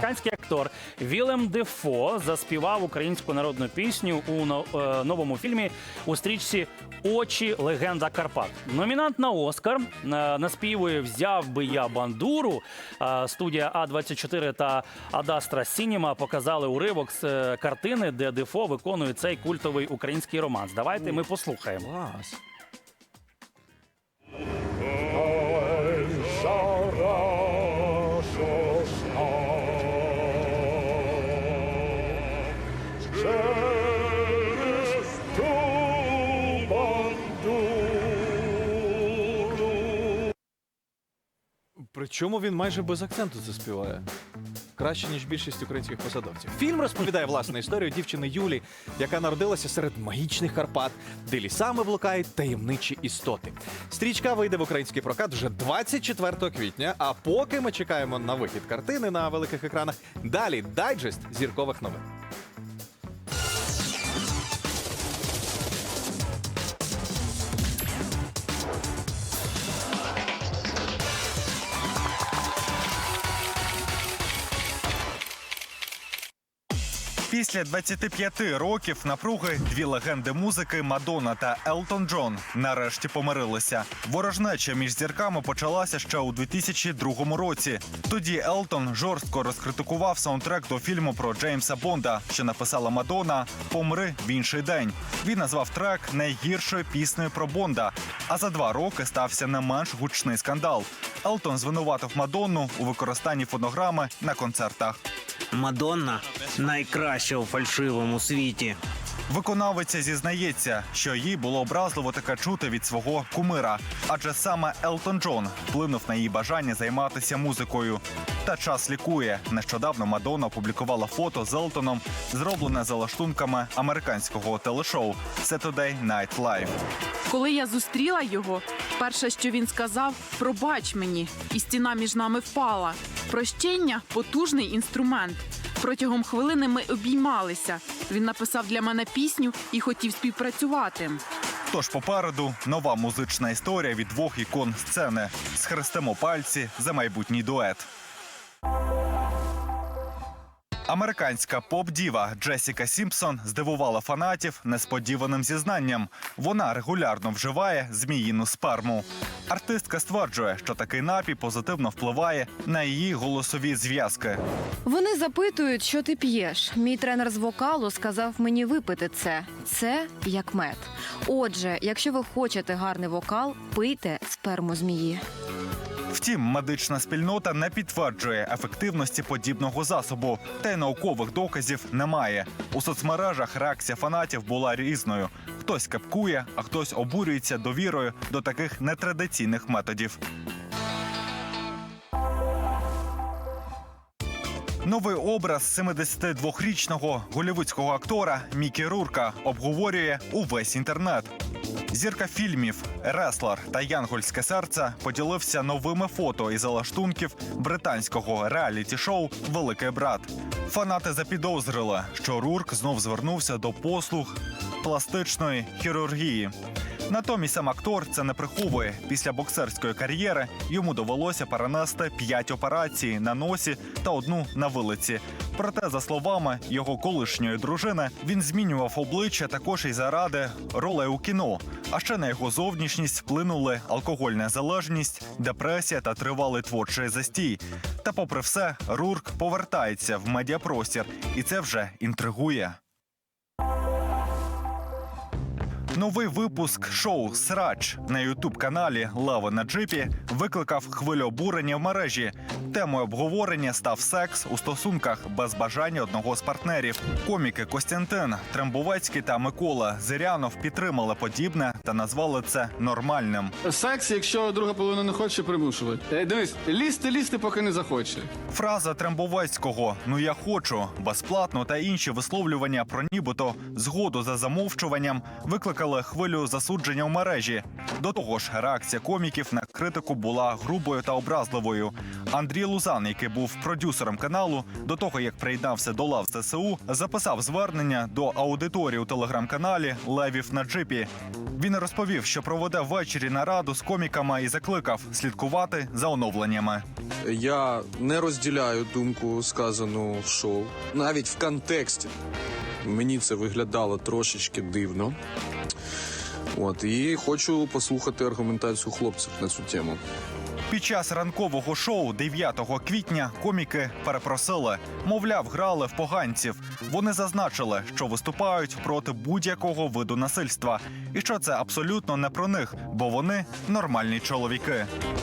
Американський актор Вілем Дефо заспівав українську народну пісню у е, новому фільмі у стрічці Очі легенда Карпат. Номінант на Оскар е, наспівує Взяв би я бандуру. Е, Студія А24 та Адастра Сінема показали уривок з картини, де Дефо виконує цей культовий український романс. Давайте ми послухаємо. Причому він майже без акценту це співає. Краще, ніж більшість українських посадовців. Фільм розповідає власне історію дівчини Юлі, яка народилася серед магічних Карпат, де лісами блукають таємничі істоти. Стрічка вийде в український прокат вже 24 квітня. А поки ми чекаємо на вихід картини на великих екранах, далі дайджест зіркових новин. Після 25 років напруги дві легенди музики Мадонна та Елтон Джон нарешті помирилися. Ворожнеча між зірками почалася ще у 2002 році. Тоді Елтон жорстко розкритикував саундтрек до фільму про Джеймса Бонда, що написала Мадонна Помри в інший день. Він назвав трек найгіршою піснею про Бонда. А за два роки стався не менш гучний скандал. Елтон звинуватив Мадонну у використанні фонограми на концертах. Мадонна найкраща у фальшивому світі. Виконавиця зізнається, що їй було образливо таке чути від свого кумира, адже саме Елтон Джон вплинув на її бажання займатися музикою. Та час лікує. Нещодавно Мадонна опублікувала фото з Елтоном, зроблене за лаштунками американського телешоу Saturday Night Live. Коли я зустріла його, перше, що він сказав, пробач мені, і стіна між нами впала. Прощення потужний інструмент. Протягом хвилини ми обіймалися. Він написав для мене пісню і хотів співпрацювати. Тож попереду нова музична історія від двох ікон сцени. Схрестимо пальці за майбутній дует. Американська поп-діва Джесіка Сімпсон здивувала фанатів несподіваним зізнанням. Вона регулярно вживає зміїну сперму. Артистка стверджує, що такий напій позитивно впливає на її голосові зв'язки. Вони запитують, що ти п'єш. Мій тренер з вокалу сказав мені випити це. Це як мед. Отже, якщо ви хочете гарний вокал, пийте сперму змії. Втім, медична спільнота не підтверджує ефективності подібного засобу, та й наукових доказів немає. У соцмережах реакція фанатів була різною: хтось капкує, а хтось обурюється довірою до таких нетрадиційних методів. Новий образ 72-річного голівудського актора Мікі Рурка обговорює увесь інтернет. Зірка фільмів Реслер та Янгольське серце поділився новими фото із залаштунків британського реаліті-шоу Великий брат. Фанати запідозрили, що Рурк знов звернувся до послуг пластичної хірургії. Натомість сам актор це не приховує. Після боксерської кар'єри йому довелося перенести п'ять операцій на носі та одну на вилиці. Проте, за словами його колишньої дружини, він змінював обличчя також і заради ролей у кіно. А ще на його зовнішність вплинули алкогольна залежність, депресія та тривалий творчий застій. Та, попри все, Рурк повертається в медіапростір, і це вже інтригує. Новий випуск шоу Срач на ютуб-каналі Лева на джипі викликав хвилю обурення в мережі. Темою обговорення став секс у стосунках без бажання одного з партнерів. Коміки Костянтин, Трембовецький та Микола Зирянов підтримали подібне та назвали це нормальним. Секс, якщо друга половина не хоче, примушувати. Е, Дивись, лізти, лізти, поки не захоче. Фраза Трембовецького Ну я хочу безплатно та інші висловлювання про нібито згоду за замовчуванням викликали викликали хвилю засудження в мережі. До того ж, реакція коміків на критику була грубою та образливою. Андрій Лузан, який був продюсером каналу, до того як приєднався до лав ЗСУ, записав звернення до аудиторії у телеграм-каналі Левів на джипі. Він розповів, що проведе ввечері нараду з коміками і закликав слідкувати за оновленнями. Я не розділяю думку, сказану в шоу. Навіть в контексті мені це виглядало трошечки дивно. От і хочу послухати аргументацію хлопців на цю тему. Під час ранкового шоу 9 квітня коміки перепросили, мовляв, грали в поганців. Вони зазначили, що виступають проти будь-якого виду насильства, і що це абсолютно не про них, бо вони нормальні чоловіки.